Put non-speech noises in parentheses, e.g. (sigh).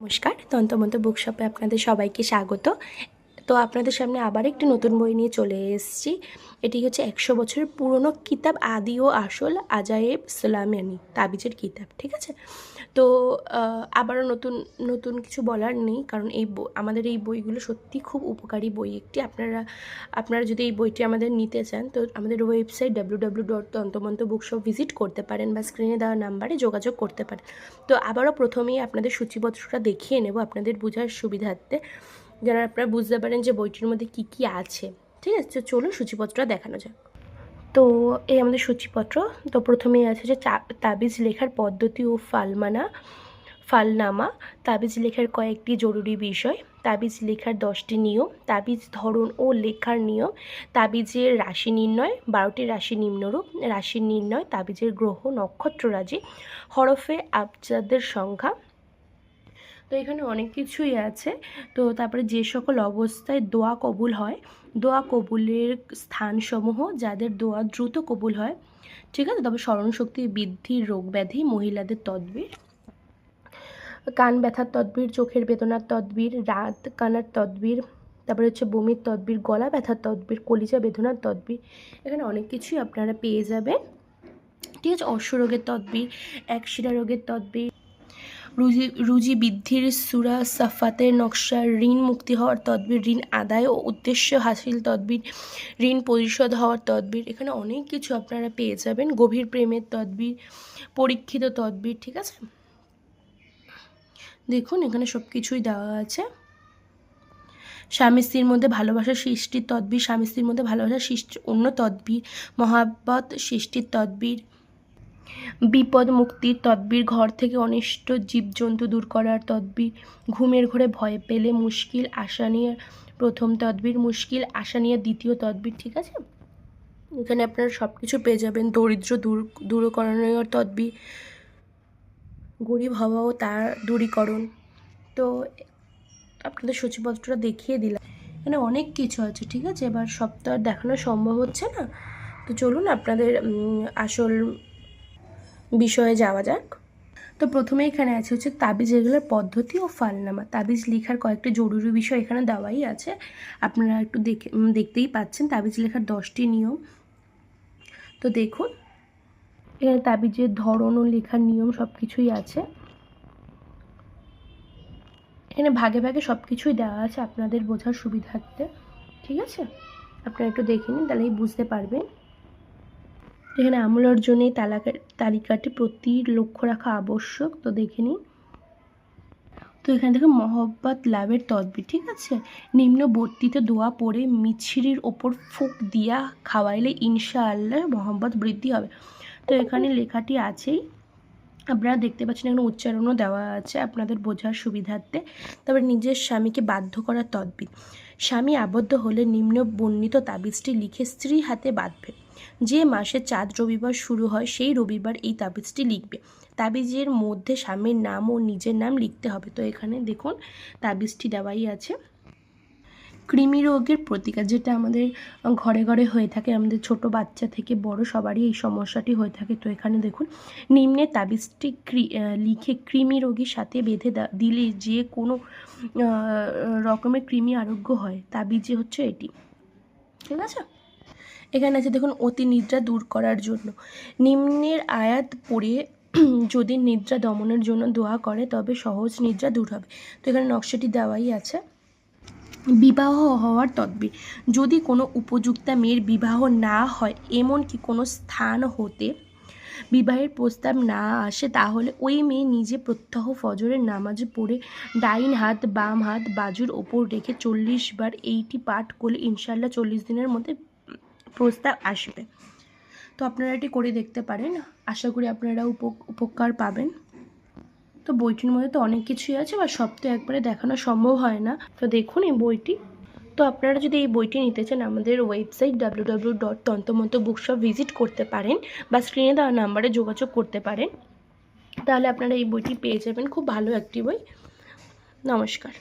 নমস্কার, তন্তমন্ত বুকশপে আপনাদের সবাইকে স্বাগত। তো আপনাদের সামনে আবার একটি নতুন বই নিয়ে চলে এসেছি। এটি হচ্ছে একশো বছরের পুরনো কিতাব আদি ও আসল আজায়েব সালামিয়ানি তাবিজের কিতাব, ঠিক আছে? তো আবারও নতুন নতুন কিছু বলার নেই। কারণ এই আমাদের এই বইগুলো সত্যি খুব উপকারী বই একটি। আপনারা আপনারা যদি এই বইটি আমাদের নিতে চান, তো আমাদের website W W dot Tantamanta bookshop visit করতে পারেন বা স্ক্রিনে দেওয়া নাম্বারে যোগাযোগ করতে পারেন। তো আবারও প্রথমেই আপনাদের সূচিপত্রটা দেখিয়ে নেব আপনাদের বোঝার সুবিধার্থে। যেন আপনারা বুঝতে পারেন যে বইটির মধ্যে কী কী আছে, ঠিক আছে? তো চলুন সূচিপত্রটা দেখানো যাক। তো এই আমাদের সূচিপত্র। তো প্রথমেই আছে যে তাবিজ লেখার পদ্ধতি ও ফালমানা, ফালনামা। তাবিজ লেখার কয়েকটি জরুরি বিষয়। তাবিজ লেখার দশটি নিয়ম। তাবিজ ধরন ও লেখার নিয়ম। তাবিজের রাশি নির্ণয়, বারোটি রাশি নিম্নরূপ। রাশি নির্ণয়, তাবিজের গ্রহ, নক্ষত্র রাজি হরফে আবজাদের সংখ্যা তো এখানে অনেক কিছুই আছে। তো তারপরে যে সকল অবস্থায় দোয়া কবুল হয়, দোয়া কবুলের স্থানসমূহ যাদের দোয়া দ্রুত কবুল হয়, ঠিক আছে? তবে স্মরণশক্তি, বৃদ্ধি, রোগ ব্যাধি, মহিলাদের তদবির, কান ব্যথার তদবির, চোখের বেদনার তদবির, রাত কানার তদবির, তারপরে হচ্ছে বমির তদবির, গলা ব্যথার তদবির, কলিজা বেদনার তদবির, এখানে অনেক কিছুই আপনারা পেয়ে যাবেন। ঠিক আছে? অশ্বরোগের তদবির একশিরা রোগের তদবির রুজি রুজি বৃদ্ধির সুরা সাফাতের নকশা, ঋণ মুক্তি হওয়ার তদবির, ঋণ আদায় ও উদ্দেশ্য হাসিল তদবির, ঋণ পরিশোধ হওয়ার তদবির, এখানে অনেক কিছু আপনারা পেয়ে যাবেন। গভীর প্রেমের তদবির, পরীক্ষিত তদবির, ঠিক আছে? দেখুন, এখানে সব কিছুই দেওয়া আছে। স্বামী স্ত্রীর মধ্যে ভালোবাসা সৃষ্টির তদবির, স্বামী স্ত্রীর মধ্যে ভালোবাসা সৃষ্টির অন্য তদবির, মহাব্বত সৃষ্টির তদবির। বিপদ মুক্তির তদবির, ঘর থেকে অনিষ্ট জীবজন্তু দূর করার তদবির, ঘুমের ঘরে ভয় পেলে মুশকিল আশা নিয়ে প্রথম তদবির, মুশকিল আশা নিয়ে দ্বিতীয় তদবির, ঠিক আছে? এখানে আপনারা সব কিছু পেয়ে যাবেন, দরিদ্র দূর, দূরকরণীয় তদবির, গরিব হওয়াও তার দূরীকরণ। তো আপনাদের সূচিপত্রটা দেখিয়ে দিলাম। এখানে অনেক কিছু আছে, ঠিক আছে? এবার আর দেখানো সম্ভব হচ্ছে না। তো চলুন আপনাদের আসল বিষয়ে যাওয়া যাক। তো প্রথমে এখানে আছে হচ্ছে তাবিজ এগুলোর পদ্ধতি ও ফালনামা। তাবিজ লেখার কয়েকটি জরুরি বিষয় এখানে দেওয়াই আছে। আপনারা একটু দেখে দেখতেই পাচ্ছেন তাবিজ লেখার দশটি নিয়ম। তো দেখুন, এখানে তাবিজের ধরন ও লেখার নিয়ম সব কিছুই আছে। এখানে ভাগে ভাগে সব কিছুই দেওয়া আছে আপনাদের বোঝার সুবিধার্থে। ঠিক আছে? আপনারা একটু দেখে নিন, তাহলেই বুঝতে পারবেন। এখানে আমল অর্জনের এই তালাকা তালিকাটি প্রতি লক্ষ্য রাখা আবশ্যক। তো দেখে নিই। তো এখানে দেখো, মহব্বত লাভের তদবি ঠিক আছে? নিম্ন বর্তিতে দোয়া পড়ে মিছরির ওপর ফুক দিয়া খাওয়াইলে ইনশাআল্লাহ মহব্বত বৃদ্ধি হবে। তো এখানে লেখাটি আছেই। আপনারা দেখতে পাচ্ছেন এখানে উচ্চারণও দেওয়া আছে আপনাদের বোঝার সুবিধার্থে। তারপরে নিজের স্বামীকে বাধ্য করার তদবির। স্বামী আবদ্ধ হলে নিম্ন বর্ণিত তাবিজটি লিখে স্ত্রী হাতে বাঁধবে। যে মাসে চাঁদ রবিবার শুরু হয়, সেই রবিবার এই তাবিজটি লিখবে। তাবিজের মধ্যে স্বামীর নাম ও নিজের নাম লিখতে হবে। তো এখানে দেখুন, তাবিজটি দেওয়াই আছে। কৃমি রোগের প্রতিকার যেটা আমাদের ঘরে ঘরে হয়ে থাকে, আমাদের ছোট বাচ্চা থেকে বড় সবারই এই সমস্যাটি হয়ে থাকে। তো এখানে দেখুন, নিম্নে তাবিজটি লিখে কৃমি রোগীর সাথে বেঁধে দিলে যে কোনো রকমের কৃমি আরোগ্য হয় তাবিজে হচ্ছে এটি। ঠিক আছে? এখানে আছে দেখুন, অতি নিদ্রা দূর করার জন্য। নিম্নের আয়াত পড়ে (clears throat) যদি নিদ্রা দমনের জন্য দোয়া করে, তবে সহজ নিদ্রা দূর হবে। তো এখানে নকশাটি দেওয়াই আছে। বিবাহ হওয়ার তদবির। যদি কোনো উপযুক্তা মেয়ের বিবাহ না হয় এমনকি কোনো স্থান হতে বিবাহের প্রস্তাব না আসে? তাহলে ওই মেয়ে নিজে প্রত্যহ ফজরের নামাজ পড়ে ডাইন হাত, বাম হাত, বাজুর ওপর রেখে চল্লিশ বার এইটি পাঠ করলে ইনশাল্লাহ চল্লিশ দিনের মধ্যে প্রস্তাব আসবে। তো আপনারা এটি করে দেখতে পারেন। আশা করি আপনারা উপ- উপকার পাবেন। তো বইটির মধ্যে তো অনেক কিছুই আছে, বা সব তো একবারে দেখানো সম্ভব হয় না। তো দেখুন এই বইটি। তো আপনারা যদি এই বইটি নিতে চান, আমাদের website W W dot Tantamanta bookshop visit করতে পারেন, বা স্ক্রিনে দেওয়া নাম্বারে যোগাযোগ করতে পারেন। তাহলে আপনারা এই বইটি পেয়ে যাবেন। খুব ভালো একটি বই। নমস্কার।